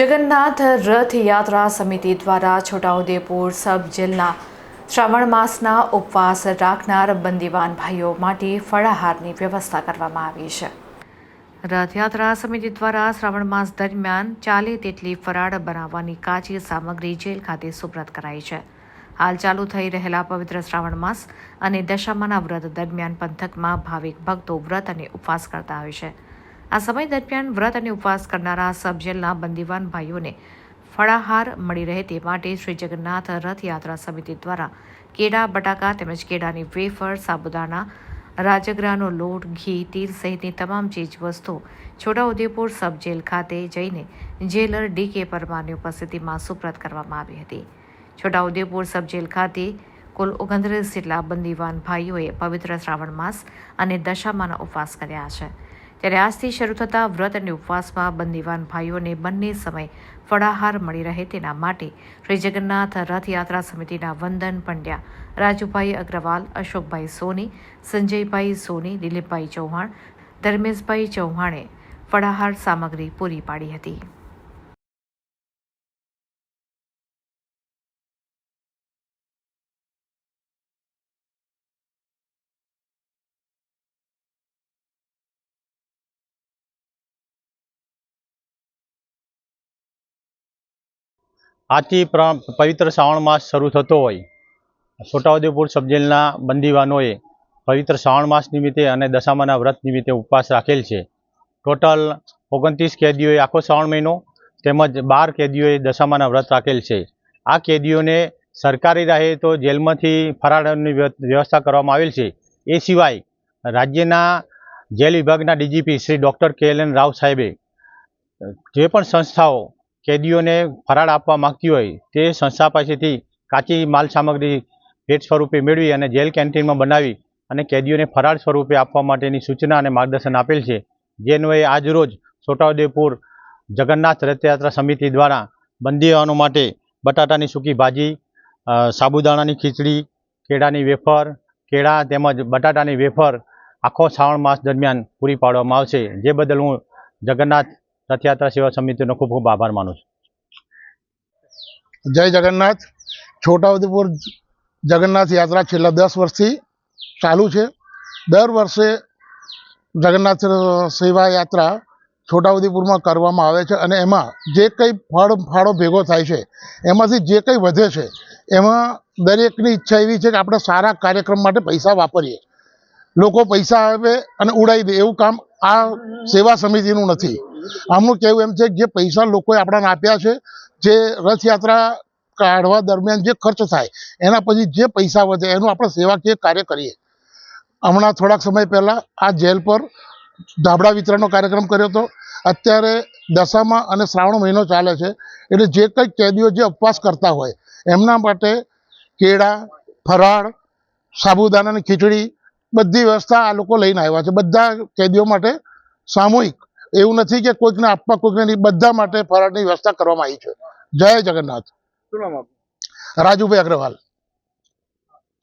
જગન્નાથ રથયાત્રા સમિતિ દ્વારા છોટાઉદેપુર સબ જેલના શ્રાવણ માસના ઉપવાસ રાખનાર બંદીવાન ભાઈઓ માટે ફળાહારની વ્યવસ્થા કરવામાં આવી છે. રથયાત્રા સમિતિ દ્વારા શ્રાવણ માસ દરમિયાન ચાલે તેટલી ફરાળ બનાવવાની કાચી સામગ્રી જેલ ખાતે સુપ્રત કરાઈ છે. હાલ ચાલુ થઈ રહેલા પવિત્ર શ્રાવણ માસ અને દશામાના વ્રત દરમિયાન પંથકમાં ભાવિક ભક્તો વ્રત અને ઉપવાસ કરતા હોય છે. આ સમય દરમિયાન વ્રત અને ઉપવાસ કરનારા સબ જેલના બંદીવાન ભાઈઓને ફળાહાર મળી રહે તે માટે શ્રી જગન્નાથ રથયાત્રા સમિતિ દ્વારા કેળા, બટાકા તેમજ કેળાની વેફર, સાબુદાણા, રાજગરાનો લોટ, ઘી તીલ સહિતની તમામ ચીજ વસ્તુઓ છોટાઉદેપુર સબ જેલ ખાતે જઈને જેલર ડી કે પરમારની ઉપસ્થિતિમાં સુપ્રત કરવામાં આવી હતી. છોટાઉદેપુર સબ જેલ ખાતે કુલ ઓગણત્રીસ જેટલા બંદીવાન ભાઈઓએ પવિત્ર શ્રાવણ માસ અને દશામાના ઉપવાસ કર્યા છે. ત્યારે આજથી શરૂ થતા વ્રત અને ઉપવાસમાં બંદીવાન ભાઈઓને બંને સમય ફળાહાર મળી રહે તેના માટે શ્રી જગન્નાથ રથયાત્રા સમિતિના વંદન પંડ્યા રાજુભાઈ અગ્રવાલ, અશોકભાઈ સોની, સંજયભાઈ સોની, દિલીપભાઈ ચૌહાણ, ધર્મેશભાઈ ચૌહાણે ફળાહાર સામગ્રી પૂરી પાડી હતી. આજથી પવિત્ર શ્રાવણ માસ શરૂ થતો હોય. છોટાઉદેપુર સબજેલના બંદીવાનોએ પવિત્ર શ્રાવણ માસ નિમિત્તે અને દશામાના વ્રત નિમિત્તે ઉપવાસ રાખેલ છે. ટોટલ ઓગણત્રીસ કેદીઓએ આખો શ્રાવણ મહિનો તેમજ બાર કેદીઓએ દશામાના વ્રત રાખેલ છે. આ કેદીઓને સરકારી રાહે તો જેલમાંથી ફરાળની વ્ય- વ્યવસ્થા કરવામાં આવેલ છે. એ સિવાય રાજ્યના જેલ વિભાગના DGP Shri doctor K L N Rao સાહેબે જે પણ સંસ્થાઓ કેદીઓને ફરાળ આપવા માગતી હોય તે સંસ્થા પાસેથી કાચી માલ સામગ્રી ભેટ સ્વરૂપે મેળવી અને જેલ કેન્ટીનમાં બનાવી અને કેદીઓને ફરાળ સ્વરૂપે આપવા માટેની સૂચના અને માર્ગદર્શન આપેલ છે. જેન્વયે આજરોજ છોટાઉદેપુર જગન્નાથ રથયાત્રા સમિતિ દ્વારા બંદીવાનો માટે બટાટાની સૂકી ભાજી સાબુદાણાની ખીચડી, કેળાની વેફર, કેળા તેમજ બટાટાની વેફર આખો શ્રાવણ માસ દરમિયાન પૂરી પાડવામાં આવશે. જે બદલ હું જગન્નાથ રથયાત્રા સેવા સમિતિનો ખૂબ ખૂબ આભાર માનું છું. જય જગન્નાથ. છોટાઉદેપુર જગન્નાથ યાત્રા છેલ્લા દસ વર્ષથી ચાલુ છે. દર વર્ષે જગન્નાથ સેવા યાત્રા છોટાઉદેપુરમાં કરવામાં આવે છે અને એમાં જે કંઈ ફળ ફાળો ભેગો થાય છે, એમાંથી જે કંઈ વધે છે, એમાં દરેકની ઈચ્છા એવી છે કે આપણે સારા કાર્યક્રમ માટે પૈસા વાપરીએ. લોકો પૈસા આવે અને ઉડાવી દે એવું કામ આ સેવા સમિતિનું નથી. આમનું કહેવું એમ છે જે પૈસા લોકોએ આપણાને આપ્યા છે, જે રથયાત્રા કાઢવા દરમિયાન જે ખર્ચ થાય, એના પછી જે પૈસા વધે, એનું આપણે સેવાકીય કાર્ય કરીએ. હમણાં થોડાક સમય પહેલાં આ જેલ પર ધાબળા વિતરણનો કાર્યક્રમ કર્યો હતો. અત્યારે દશામાં અને શ્રાવણ મહિનો ચાલે છે. એટલે જે કંઈ કેદીઓ જે ઉપવાસ કરતા હોય, એમના માટે કેળા, ફરાળ, સાબુદાણાની ખીચડી બધી વ્યવસ્થા આ લોકો લઈને આવ્યા છે. બધા કેદીઓ માટે સામૂહિક. એવું નથી કે કોઈકને આપવા કોઈકને નહીં. બધા માટે ફરાળની વ્યવસ્થા કરવામાં આવી છે. જય જગન્નાથ. રાજુભાઈ અગ્રવાલ.